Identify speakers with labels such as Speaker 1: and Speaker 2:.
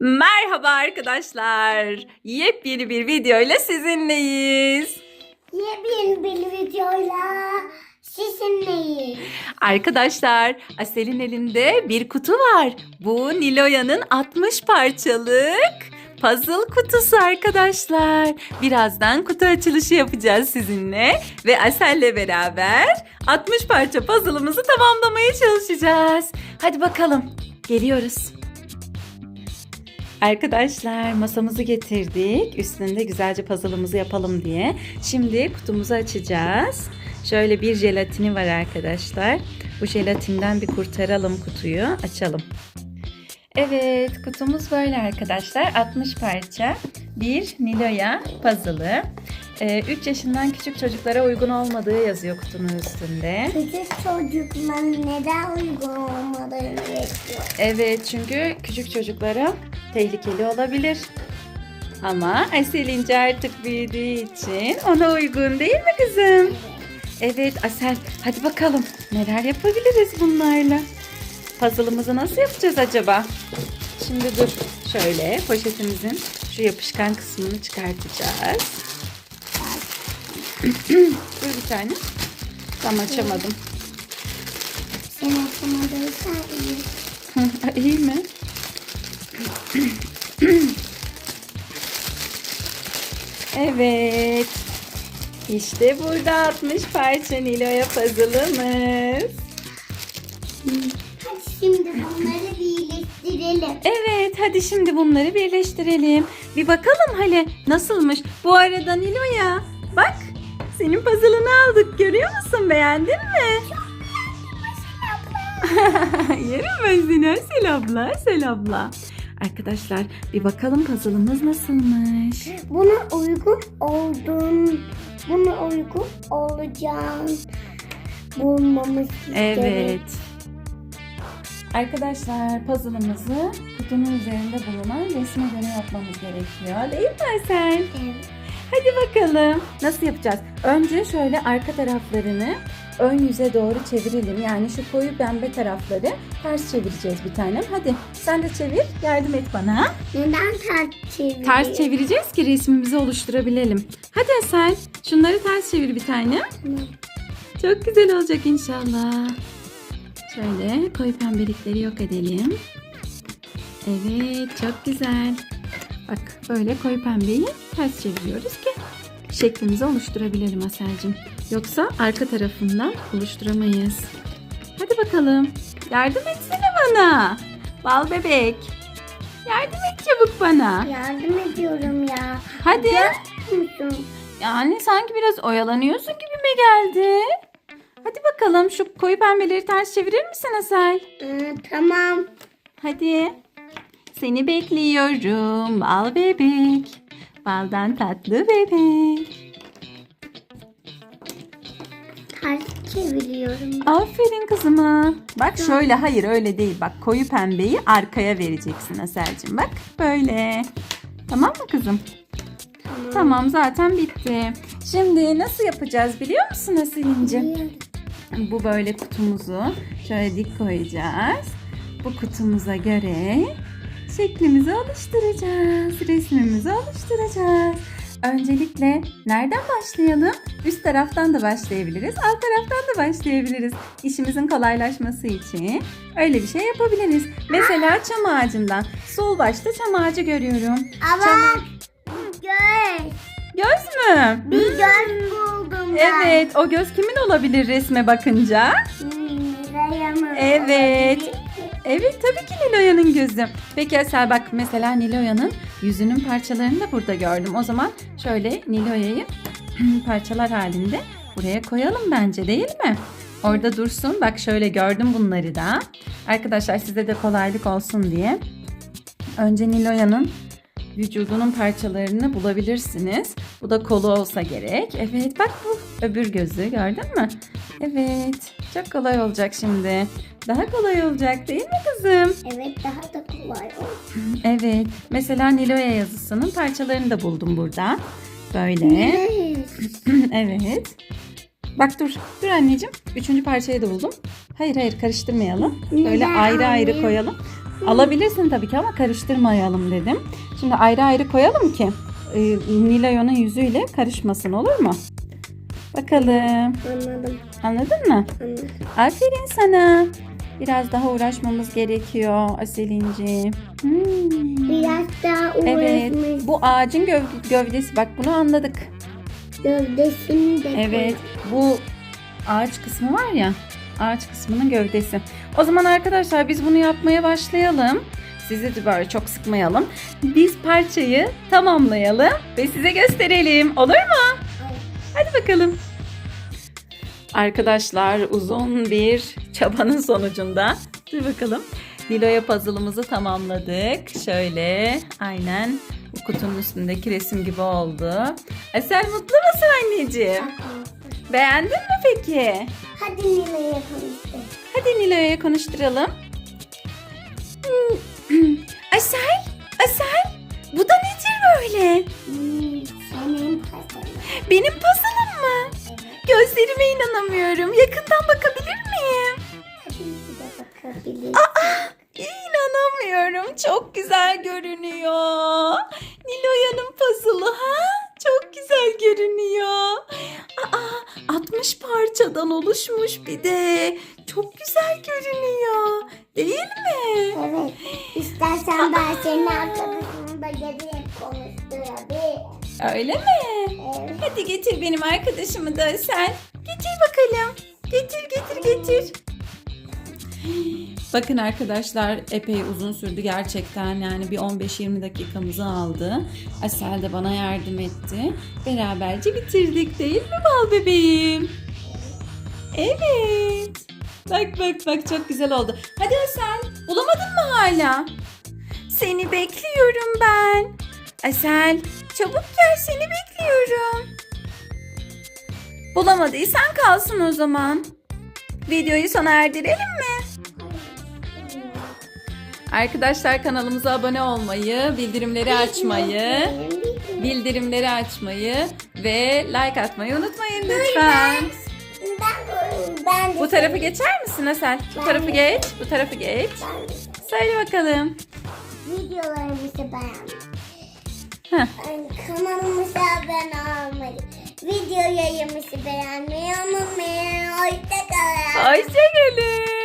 Speaker 1: Merhaba arkadaşlar. Yepyeni bir videoyla sizinleyiz.
Speaker 2: Yepyeni bir videoyla sizinleyiz.
Speaker 1: Arkadaşlar Asel'in elinde bir kutu var. Bu Niloya'nın 60 parçalık puzzle kutusu arkadaşlar. Birazdan kutu açılışı yapacağız sizinle ve Asel'le beraber 60 parça puzzle'ımızı tamamlamaya çalışacağız. Hadi bakalım. Geliyoruz. Arkadaşlar masamızı getirdik. Üstünde güzelce puzzle'ımızı yapalım diye. Şimdi kutumuzu açacağız. Şöyle bir jelatini var arkadaşlar. Bu jelatinden bir kurtaralım kutuyu. Açalım. Evet kutumuz böyle arkadaşlar. 60 parça. Bir Niloya puzzle'ı. 3 yaşından küçük çocuklara uygun olmadığı yazıyor kutunun üstünde.
Speaker 2: Küçük çocuklar neden uygun olmadığını bekliyor.
Speaker 1: Evet çünkü küçük çocuklara tehlikeli olabilir. Ama Asel İnce artık büyüdüğü için ona uygun değil mi kızım? Evet Asel hadi bakalım neler yapabiliriz bunlarla? Puzzle'ımızı nasıl yapacağız acaba? Şimdi dur şöyle poşetimizin şu yapışkan kısmını çıkartacağız. dur bir tane. Tam açamadım.
Speaker 2: Sen okumadıysan iyi.
Speaker 1: İyi mi? Evet. İşte burada 60 parça Nilo'ya puzzle'ımız.
Speaker 2: Hadi şimdi bunları birleştirelim.
Speaker 1: Evet hadi şimdi bunları birleştirelim. Bir bakalım hele nasılmış. Bu arada Nilo'ya bak senin puzzle'ını aldık görüyor musun beğendin mi? Yerim ben seni Sel abla Sel abla. Arkadaşlar bir bakalım puzzle'ımız nasılmış.
Speaker 2: Buna uygun oldun. Buna uygun olacağın bulmamız gerek.
Speaker 1: Evet. Arkadaşlar puzzle'ımızı kutunun üzerinde bulunan resme göre yapmamız gerekiyor. Değil mi Asel?
Speaker 2: Evet.
Speaker 1: Hadi bakalım. Nasıl yapacağız? Önce şöyle arka taraflarını ön yüze doğru çevirelim. Yani şu koyu pembe tarafları ters çevireceğiz bir tanem. Hadi sen de çevir. Yardım et bana.
Speaker 2: Neden ters çeviriyor?
Speaker 1: Ters çevireceğiz ki resmimizi oluşturabilelim. Hadi Asel. Şunları ters çevir bir tane. Çok güzel olacak inşallah. Şöyle koyu pembelikleri yok edelim. Evet çok güzel. Bak böyle koyu pembeyi ters çeviriyoruz ki şeklimizi oluşturabilelim Aselcim. Yoksa arka tarafından oluşturamayız. Hadi bakalım. Yardım etsene bana. Bal bebek. Yardım et çabuk bana.
Speaker 2: Yardım ediyorum ya.
Speaker 1: Hadi. Yani sanki biraz oyalanıyorsun gibime geldi. Hadi bakalım şu koyu pembeleri ters çevirir misin Asel?
Speaker 2: Ee, tamam.
Speaker 1: Hadi. Seni bekliyorum bal bebek. Baldan tatlı bebek.
Speaker 2: Ters çeviriyorum.
Speaker 1: Aferin kızıma. Bak şöyle hayır öyle değil. Bak koyu pembeyi arkaya vereceksin Aselcim. Bak böyle. Tamam mı kızım?
Speaker 2: Tamam.
Speaker 1: Tamam zaten bitti. Şimdi nasıl yapacağız biliyor musun Asel'incim?
Speaker 2: Biliyorum.
Speaker 1: Bu böyle kutumuzu şöyle dik koyacağız. Bu kutumuza göre şeklimizi oluşturacağız. Resmimizi oluşturacağız. Öncelikle nereden başlayalım? Üst taraftan da başlayabiliriz. Alt taraftan da başlayabiliriz. İşimizin kolaylaşması için öyle bir şey yapabiliriz. Mesela çam ağacından. Sol başta çam ağacı görüyorum.
Speaker 2: Ama
Speaker 1: Çam-
Speaker 2: göz.
Speaker 1: Göz mü?
Speaker 2: Bir göz buldum ben.
Speaker 1: Evet, o göz kimin olabilir resme bakınca?
Speaker 2: Hmm, Reyhan'ın
Speaker 1: Evet.
Speaker 2: olabilir.
Speaker 1: Evet tabii ki Niloya'nın gözü. Peki Asel bak mesela Niloya'nın yüzünün parçalarını da burada gördüm. O zaman şöyle Niloya'yı parçalar halinde buraya koyalım bence değil mi? Orada dursun. Bak şöyle gördüm bunları da. Arkadaşlar size de kolaylık olsun diye. Önce Niloya'nın vücudunun parçalarını bulabilirsiniz. Bu da kolu olsa gerek. Evet bak bu öbür gözü gördün mü? Evet çok kolay olacak şimdi. Daha kolay olacak değil mi kızım?
Speaker 2: Evet daha da kolay oldu.
Speaker 1: Evet. Mesela Niloya yazısının parçalarını da buldum burada. Böyle. evet. Bak dur. Dur anneciğim. Üçüncü parçayı da buldum. Hayır hayır karıştırmayalım. Böyle ayrı ayrı koyalım. Alabilirsin tabii ki ama karıştırmayalım dedim. Şimdi ayrı ayrı koyalım ki e, Nilo'nun yüzüyle karışmasın olur mu? Bakalım.
Speaker 2: Anladım.
Speaker 1: Anladın mı?
Speaker 2: Anladım.
Speaker 1: Aferin sana. Biraz daha uğraşmamız gerekiyor Aselinci. Hmm.
Speaker 2: Biraz daha
Speaker 1: Evet.
Speaker 2: uğraşmış.
Speaker 1: Bu ağacın göv- gövdesi. Bak bunu anladık.
Speaker 2: Gövdesini de
Speaker 1: Evet. Bu ağaç kısmı var ya. Ağaç kısmının gövdesi. O zaman arkadaşlar biz bunu yapmaya başlayalım. Sizi de böyle çok sıkmayalım. Biz parçayı tamamlayalım ve size gösterelim. Olur mu? Hadi bakalım. Arkadaşlar uzun bir çabanın sonucunda dur bakalım. Nilo'ya puzzle'ımızı tamamladık. Şöyle aynen bu kutunun üstündeki resim gibi oldu. Asel mutlu musun anneciğim? Beğendin mi peki?
Speaker 2: Hadi Nilay'ı konuştur.
Speaker 1: Hadi Nilo'ya konuşturalım. Asel, Asel bu da nedir böyle? Benim puzzle'ım mı? Gözlerime inanamıyorum. Yakından bakabilir miyim?
Speaker 2: Bakabilir.
Speaker 1: İnanamıyorum. Çok güzel görünüyor. Niloya'nın puzzle'ı ha? Çok güzel görünüyor. Aa, 60 parçadan oluşmuş bir de. Çok güzel görünüyor. Değil mi?
Speaker 2: Evet. İstersen ben senin arkadaşını da gelip konuşturabilirim.
Speaker 1: Öyle mi? Hadi getir benim arkadaşımı da sen. Getir bakalım. Getir getir getir. Bakın arkadaşlar epey uzun sürdü gerçekten yani bir 15-20 dakikamızı aldı. Asel de bana yardım etti. Beraberce bitirdik değil mi bal bebeğim? Evet. Bak bak bak çok güzel oldu. Hadi Asel bulamadın mı hala? Seni bekliyorum ben. Asel çabuk gel seni bekliyorum. Bulamadıysan kalsın o zaman. Videoyu sona erdirelim mi? Arkadaşlar kanalımıza abone olmayı, bildirimleri açmayı, bildirimleri açmayı ve like atmayı unutmayın lütfen.
Speaker 2: Ben,
Speaker 1: Bu tarafı geçer misin Asel? Bu tarafı geç, bu tarafı geç. Söyle bakalım.
Speaker 2: videolarımızı beğen.
Speaker 1: Heh.
Speaker 2: Kanalımıza abone olmayı, video yayımızı beğenmeyi unutmayın. Hoşçakalın.
Speaker 1: Hoşçakalın.